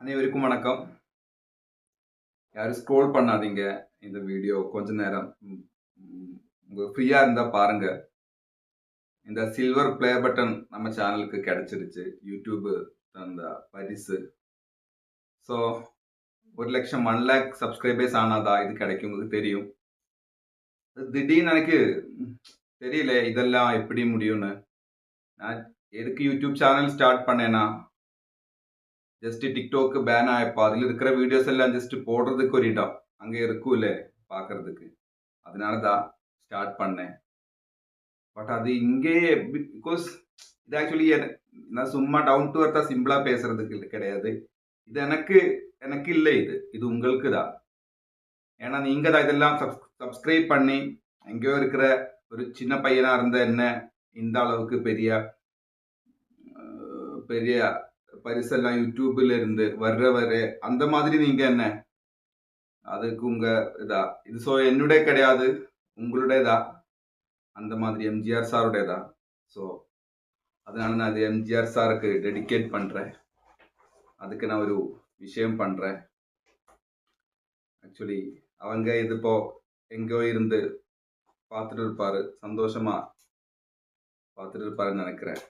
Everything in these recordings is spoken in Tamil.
அனைவருக்கும் வணக்கம். யாரும் ஸ்க்ரோல் பண்ணாதீங்க இந்த வீடியோ கொஞ்ச நேரம். உங்களுக்கு ஃப்ரீயாக இருந்தால் பாருங்க. இந்த சில்வர் ப்ளே பட்டன் நம்ம சேனலுக்கு கிடச்சிருச்சு. யூடியூப் தந்த பரிசு. ஸோ ஒரு லட்சம் ஒன் லேக் சப்ஸ்கிரைபர்ஸ் ஆனாதா இது கிடைக்கும். உங்களுக்கு தெரியும். திடீர்னு எனக்கு தெரியல இதெல்லாம் எப்படி முடியும்னு. நான் எதுக்கு யூடியூப் சேனல் ஸ்டார்ட் பண்ணேன்னா ஜஸ்ட் டிக்டாக் பேன் ஆயப்போ அதில் இருக்கிற வீடியோஸ் எல்லாம் ஜஸ்ட் போடுறதுக்கு ஒரு இடம் அங்கே இருக்கும்ல பார்க்கறதுக்கு அதனால தான் ஸ்டார்ட் பண்ணேன் பட் அது இங்கே பிகாஸ் இது ஆக்சுவலி நான் சும்மா டவுன் டு அர்த்தா சிம்பிளாக பேசுறதுக்கு இல்லை கிடையாது இது எனக்கு எனக்கு இல்லை இது இது உங்களுக்கு தான் ஏன்னா நீங்கள் தான் இதெல்லாம் சப்ஸ்கிரைப் பண்ணி எங்கேயோ இருக்கிற ஒரு சின்ன பையனாக இருந்த என்ன இந்த அளவுக்கு பெரிய பெரிய பரிசெல்லாம் யூடியூப்ல இருந்து வர்றவர் அந்த மாதிரி நீங்க என்ன? அதுக்கு உங்க இதா? இது ஸோ என்னுடைய கிடையாது உங்களுடையதா? அந்த மாதிரி எம்ஜிஆர் சாருடையதா? ஸோ அதனால நான் அது எம்ஜிஆர் சாருக்கு டெடிகேட் பண்றேன். அதுக்கு நான் ஒரு விஷயம் பண்றேன். ஆக்சுவலி அவங்க இது இப்போ எங்கேயோ இருந்து பார்த்துட்டு இருப்பாரு. சந்தோஷமா பார்த்துட்டு இருப்பாருன்னு நினைக்கிறேன்.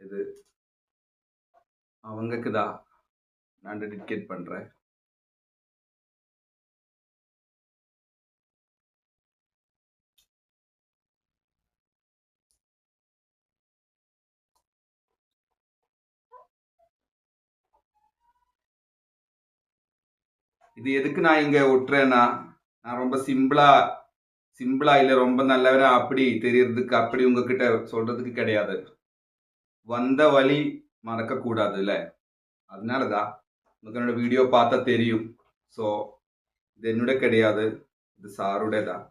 இது அவங்களுக்கு தான். நான் டெடிகேட் பண்றேன். இது எதுக்கு நான் இங்க விட்டுறேன்னா நான் ரொம்ப சிம்பிளா சிம்பிளா இல்ல ரொம்ப நல்லவனா அப்படி தெரியறதுக்கு அப்படி உங்ககிட்ட சொல்றதுக்கு கிடையாது. வந்த வழி மறக்கக்கூடாது இல்லை அதனால தான் உங்களுக்கு என்னோட வீடியோ பார்த்தா தெரியும். ஸோ இது என்னோட கிடையாது. இது சாருடைய தான்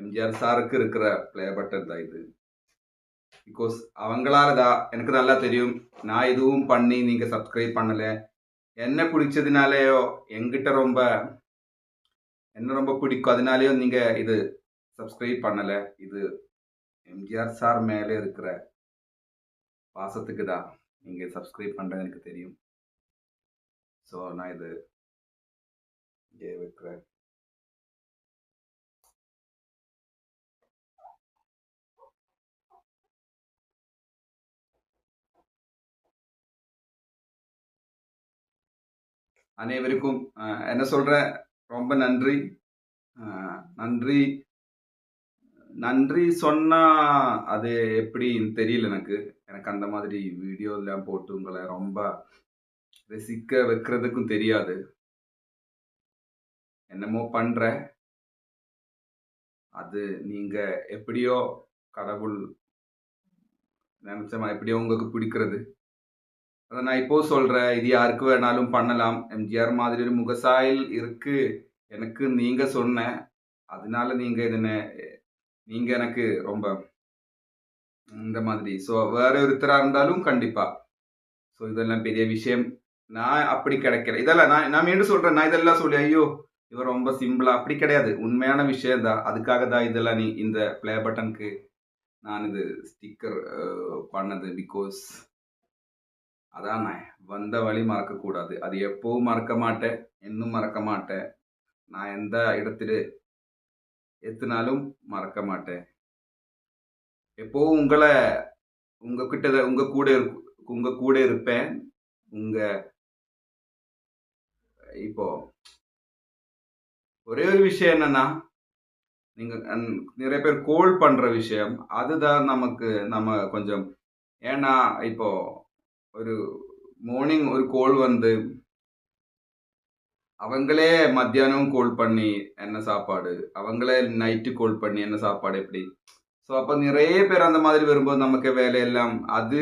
எம்ஜிஆர் சாருக்கு இருக்கிற பிளே பட்டன் தான் இது. பிகாஸ் அவங்களால தான் எனக்கு நல்லா தெரியும். நான் இதுவும் பண்ணி நீங்கள் சப்ஸ்கிரைப் பண்ணலை. என்ன பிடிச்சதுனாலேயோ எங்கிட்ட ரொம்ப என்ன ரொம்ப பிடிக்கும் அதனாலேயோ நீங்கள் இது சப்ஸ்கிரைப் பண்ணலை. இது எம்ஜிஆர் சார் மேலே இருக்கிற பாசத்துக்கு தான். நீங்க சப்ஸ்கிரைப் பண்ணுறது எனக்கு தெரியும். ஸோ நான் இது இங்கே வைக்கிறேன். அனைவருக்கும் அஹ், என்ன சொல்கிறேன் ரொம்ப நன்றி. அஹ், நன்றி. நன்றி சொன்னா அது எப்படின்னு தெரியல எனக்கு. எனக்கு அந்த மாதிரி வீடியோ எல்லாம் போட்டு உங்களை ரொம்ப ரசிக்க வைக்கிறதுக்கும் தெரியாது. என்னமோ பண்ற. அது நீங்க எப்படியோ கடவுள் நினைச்சமா எப்படியோ உங்களுக்கு பிடிக்கிறது. அதை நான் இப்போ சொல்றேன். இது யாருக்கு வேணாலும் பண்ணலாம். எம்ஜிஆர் மாதிரி ஒரு முகசாயில் இருக்கு. எனக்கு நீங்க சொன்ன அதனால நீங்க இதனை நீங்க எனக்கு ரொம்ப இந்த மாதிரி. ஸோ வேற ஒருத்தராக இருந்தாலும் கண்டிப்பா. ஸோ இதெல்லாம் பெரிய விஷயம். நான் அப்படி கிடைக்கல. இதெல்லாம் நான் நான் மீண்டும் சொல்றேன். நான் இதெல்லாம் சொல்லி ஐயோ இவர் ரொம்ப சிம்பிளா அப்படி கிடையாது. உண்மையான விஷயம் தான். அதுக்காக தான் இதெல்லாம் நீ இந்த ப்ளே பட்டனுக்கு நான் இது ஸ்டிக்கர் பண்ணது. பிகாஸ் அதான் நான் வந்த வழி மறக்கக்கூடாது. அது எப்பவும் மறக்க மாட்டேன். இன்னும் மறக்க மாட்டேன். நான் எந்த இடத்துல எத்தினாலும் மறக்க மாட்டேன். எப்போவும் உங்களை உங்ககிட்ட தான் உங்க கூட இருக்கு உங்க கூட இருப்பேன். உங்க இப்போ ஒரே ஒரு விஷயம் என்னன்னா நீங்க அந்- நிறைய பேர் கோல் பண்ற விஷயம். அதுதான் நமக்கு நம்ம கொஞ்சம் ஏன்னா இப்போ ஒரு மார்னிங் ஒரு கோல் வந்து அவங்களே மத்தியானம் கோல் பண்ணி என்ன சாப்பாடு? அவங்களே நைட்டு கோல் பண்ணி என்ன சாப்பாடு எப்படி? ஸோ அப்போ நிறைய பேர் அந்த மாதிரி வரும்போது நமக்கு வேலையெல்லாம் அது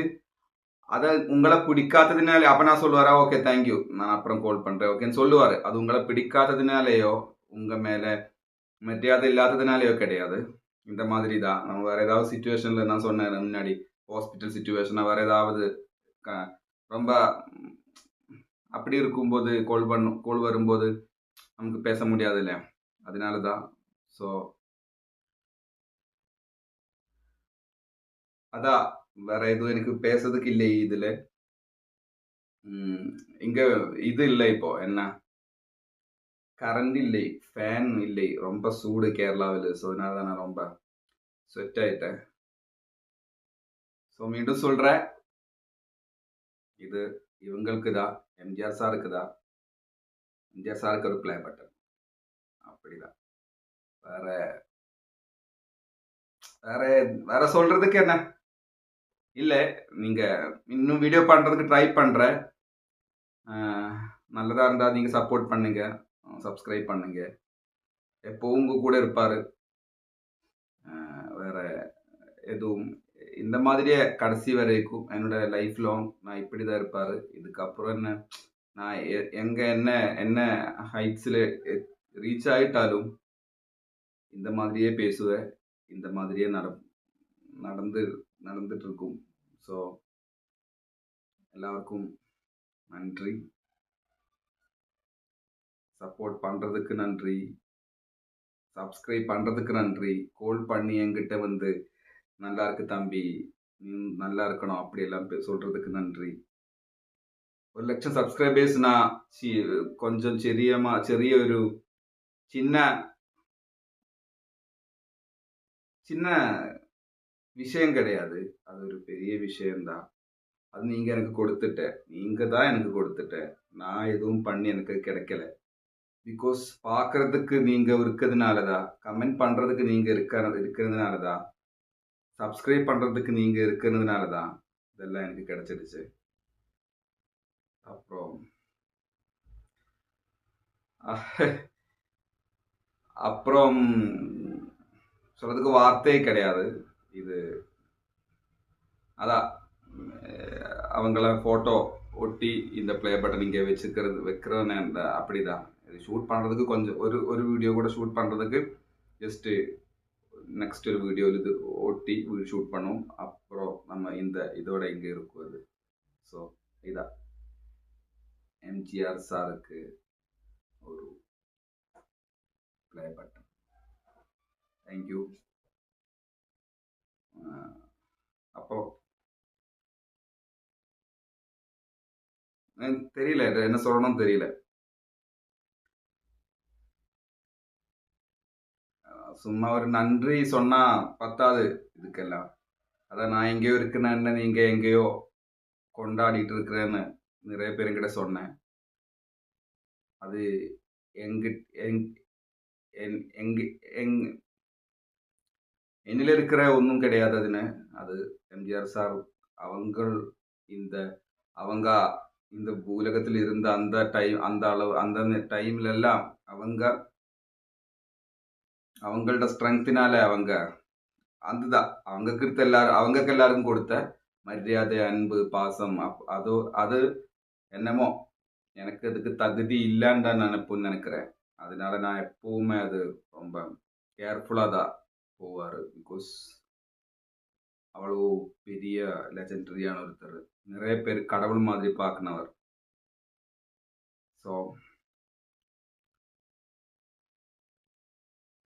அதை உங்களை பிடிக்காததுனால அப்போ நான் சொல்லுவாரா ஓகே தேங்க்யூ நான் அப்புறம் கால் பண்ணுறேன் ஓகேன்னு சொல்லுவார். அது உங்களை பிடிக்காததுனாலேயோ உங்கள் மேலே மரியாதை இல்லாததுனாலேயோ கிடையாது. இந்த மாதிரி தான். நம்ம வேறு ஏதாவது சுச்சுவேஷனில் நான் சொன்னேன் முன்னாடி ஹாஸ்பிட்டல் சுச்சுவேஷனாக வேறு ஏதாவது க- ரொம்ப அப்படி இருக்கும்போது கோல் பண்ணும் கோல் வரும்போது நமக்கு பேச முடியாது இல்லையா அதனால தான் ஸோ அதான் வேற எதுவும் எனக்கு பேசுறதுக்கு இல்லை இதுல. இங்க இது இல்லை இப்போ என்ன? கரண்ட் இல்லை ஃபேன் இல்லை ரொம்ப சூடு கேரளாவில் ஸோ அதனால தான் நான் ரொம்ப ஸ்வெட் ஆயிட்டேன். ஸோ மீண்டும் சொல்கிறேன் இது இவங்களுக்கு தான் எம்ஜிஆர் சாருக்கு தான் எம்ஜிஆர் சாருக்கு ஒரு பிளே பட்டன் அப்படிதான். வேற வேற வேற சொல்றதுக்கு என்ன? இல்லை நீங்க இன்னும் வீடியோ பண்றதுக்கு ட்ரை பண்றேன். நல்லதாக நல்லதா இருந்தா நீங்க சப்போர்ட் பண்ணுங்க. சப்ஸ்கிரைப் பண்ணுங்க. எப்போ உங்க கூட இருப்பாரு. வேற எதுவும் இந்த மாதிரியே கடைசி வரைக்கும் என்னோட லைஃப் லாங் நான் இப்படி தான் இருப்பார். இதுக்கப்புறம் என்ன? நான் எ- என்ன என்ன ஹைட்ஸில் ரீச் ஆகிட்டாலும் இந்த மாதிரியே பேசுவேன். இந்த மாதிரியே நட நடந்து நடந்துட்டு இருக்கும் ஸோ எல்லாருக்கும் நன்றி. சப்போர்ட் பண்ணுறதுக்கு நன்றி. சப்ஸ்கிரைப் பண்ணுறதுக்கு நன்றி. கோல் பண்ணி என்கிட்ட வந்து நல்லா இருக்கு தம்பி நீ நல்லா இருக்கணும் அப்படி எல்லாம் பே- சொல்றதுக்கு நன்றி ഒരു ലക്ഷം സബ്സ്ക്രൈബേഴ്സിനാ കൊഞ്ചം ചെറിയ മ- ചെറിയൊരു ചിന്ന சின்ன விஷயம் கிடையாது அது ஒரு பெரிய விஷயம்தான் அது நீங்க எனக்கு கொடுத்துட்ட நீங்க தான் எனக்கு கொடுத்துட்ட நான் எதுவும் பண்ணி எனக்கு கிடைக்கல பிகாஸ் பார்க்கறதுக்கு நீங்க இருக்கிறதுனாலதான் கமெண்ட் பண்றதுக்கு நீங்க இருக்க இருக்கிறதுனாலதான் சப்ஸ்கிரைப் நீங்கள் இருக்கிறதுனால தான் இதெல்லாம் எனக்கு கிடைச்சிடுச்சு அப்புறம் அப்புறம் சொல்கிறதுக்கு வார்த்தையே கிடையாது. இது அதான் அவங்கள ஃபோட்டோ ஒட்டி இந்த ப்ளே பட்டன் இங்கே வச்சுக்கிறது வைக்கிறேன்னு அப்படி அப்படிதான் இது ஷூட் பண்ணுறதுக்கு கொஞ்சம் ஒரு ஒரு வீடியோ கூட ஷூட் பண்ணுறதுக்கு ஜஸ்ட்டு நெக்ஸ்ட் ஒரு வீடியோவில் இது ஒட்டி ஷூட் பண்ணுவோம் அப்புறம் நம்ம இந்த இதோட இங்கே இருக்கும் இது ஸோ இதான் எம்ஜிஆர் சாருக்கு ஒரு ப்ளே பட்டன் தேங்க்யூ அப்போ எனக்கு தெரியல என்ன சொல்லணும்னு தெரியல சும்மா ஒரு நன்றி சொன்னா பத்தாது இதுக்கெல்லாம். அதான் நான் எங்கேயோ இருக்கிறேன்னு நீங்க எங்கேயோ கொண்டாடிட்டு இருக்கிறேன்னு நிறைய பேர் என்கிட்ட சொன்னேன். அது எங்க எங்- என்- எங்க எங் என்னில் இருக்கிற ஒன்றும் கிடையாது அதுன்னு. அது எம்ஜிஆர் சார் அவங்கள் இந்த அவங்க இந்த பூலகத்தில் இருந்த அந்த டைம் அந்த அளவு அந்த டைம்ல எல்லாம் அவங்க அவங்களோட ஸ்ட்ரெങ്த்தினால அவங்க அதுதான் அவங்க கிட்ட எல்லாரும் அவங்களுக்கு எல்லாருக்கும் கொடுத்த மரியாதை அன்பு பாசம் அப்- அதோ அது என்னமோ எனக்கு அதுக்கு தகுதி இல்லைன்னு தான் நினைப்புன்னு நினைக்கிறேன். அதனால நான் எப்பவுமே அது ரொம்ப கேர்ஃபுல்லாக தான் போவார். பிகாஸ் அவ்வளோ பெரிய லெஜண்டரியான ஒருத்தர். நிறைய பேர் கடவுள் மாதிரி பார்க்கினவர். So